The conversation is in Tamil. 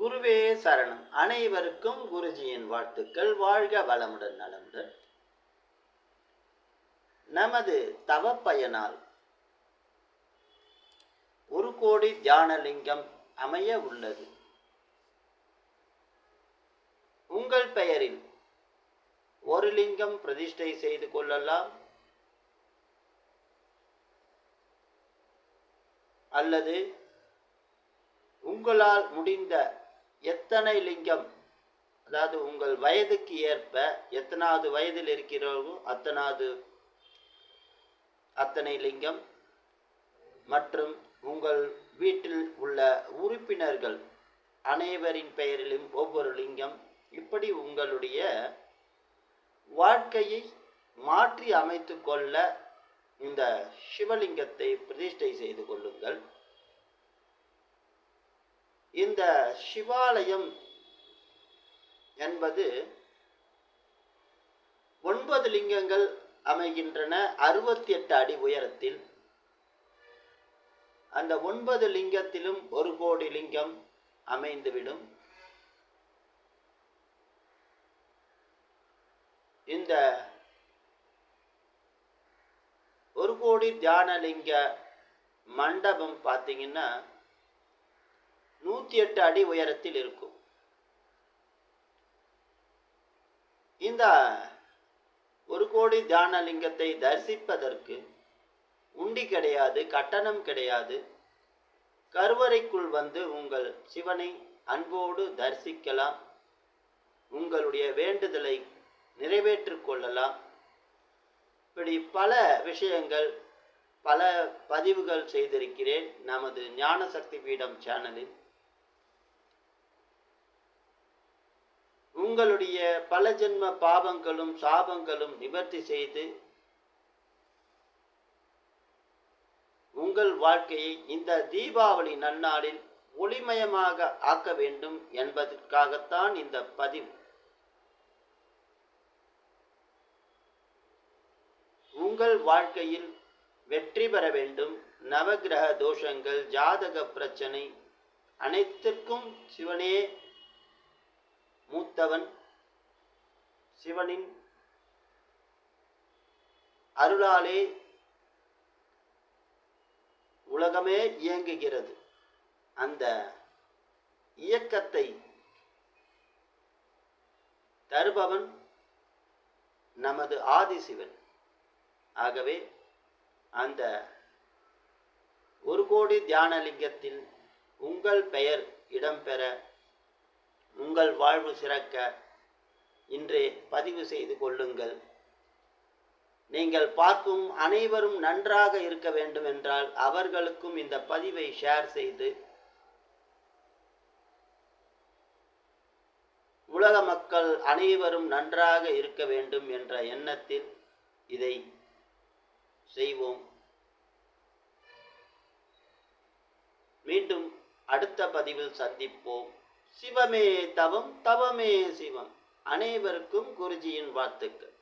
குருவே சரணம். அனைவருக்கும் குருஜியின் வாழ்த்துக்கள். வாழ்க வளமுடன் நலமுடன். நமது தவப்பயனால் ஒரு கோடி தியானலிங்கம் அமைய உள்ளது. உங்கள் பெயரில் ஒரு லிங்கம் பிரதிஷ்டை செய்து கொள்ளலாம். அல்லது உங்களால் முடிந்த எத்தனை லிங்கம்? அதாவது உங்கள் வயதுக்கு ஏற்ப எத்தனாவது வயதில் இருக்கிறீர்களோ அத்தனாவது அத்தனை லிங்கம். மற்றும் உங்கள் வீட்டில் உள்ள உறுப்பினர்கள் அனைவரின் பெயரிலும் ஒவ்வொரு லிங்கம். இப்படி உங்களுடைய வாழ்க்கையை மாற்றி அமைத்து கொள்ள இந்த சிவலிங்கத்தை பிரதிஷ்டை செய்து கொள்ளுங்கள். இந்த சிவாலயம் என்பது ஒன்பது லிங்கங்கள் அமைகின்றன அறுபத்தி எட்டு அடி உயரத்தில். அந்த ஒன்பது லிங்கத்திலும் ஒரு கோடி லிங்கம் அமைந்துவிடும். இந்த ஒரு கோடி தியானலிங்க மண்டபம் பார்த்தீங்கன்னா நூற்றி எட்டு அடி உயரத்தில் இருக்கும். இந்த ஒரு கோடி தியானலிங்கத்தை தரிசிப்பதற்கு உண்டி கிடையாது கட்டணம் கிடையாது. கருவறைக்குள் வந்து உங்கள் சிவனை அன்போடு தரிசிக்கலாம். உங்களுடைய வேண்டுதலை நிறைவேற்றிக் கொள்ளலாம். இப்படி பல விஷயங்கள் பல பதிவுகள் செய்திருக்கிறேன். நமது ஞானசக்தி பீடம் சேனலில். உங்களுடைய பல ஜென்ம பாவங்களும் சாபங்களும் நிவர்த்தி செய்து உங்கள் வாழ்க்கையை இந்த தீபாவளி நன்னாளில் ஒளிமயமாக ஆக்க வேண்டும் என்பதற்காகத்தான் இந்த பதிவு. உங்கள் வாழ்க்கையில் வெற்றி பெற வேண்டும். நவகிரக தோஷங்கள் ஜாதக பிரச்சனை அனைத்திற்கும் சிவனே மூத்தவன் சிவனின் அருளாலே உலகமே இயங்குகிறது. அந்த இயக்கத்தை தருபவன் நமது ஆதிசிவன். ஆகவே அந்த ஒரு கோடி தியானலிங்கத்தில் உங்கள் பெயர் இடம்பெற உங்கள் வாழ்வு சிறக்க இன்றே பதிவு செய்து கொள்ளுங்கள். நீங்கள் பார்க்கும் அனைவரும் நன்றாக இருக்க வேண்டும் என்றால் அவர்களுக்கும் இந்த பதிவை ஷேர் செய்து உலக மக்கள் அனைவரும் நன்றாக இருக்க வேண்டும் என்ற எண்ணத்தில் இதை செய்வோம். மீண்டும் அடுத்த பதிவில் சந்திப்போம். சிவமே தவம் தவமே சிவம். அனைவருக்கும் குருஜியின் வாழ்த்துக்கள்.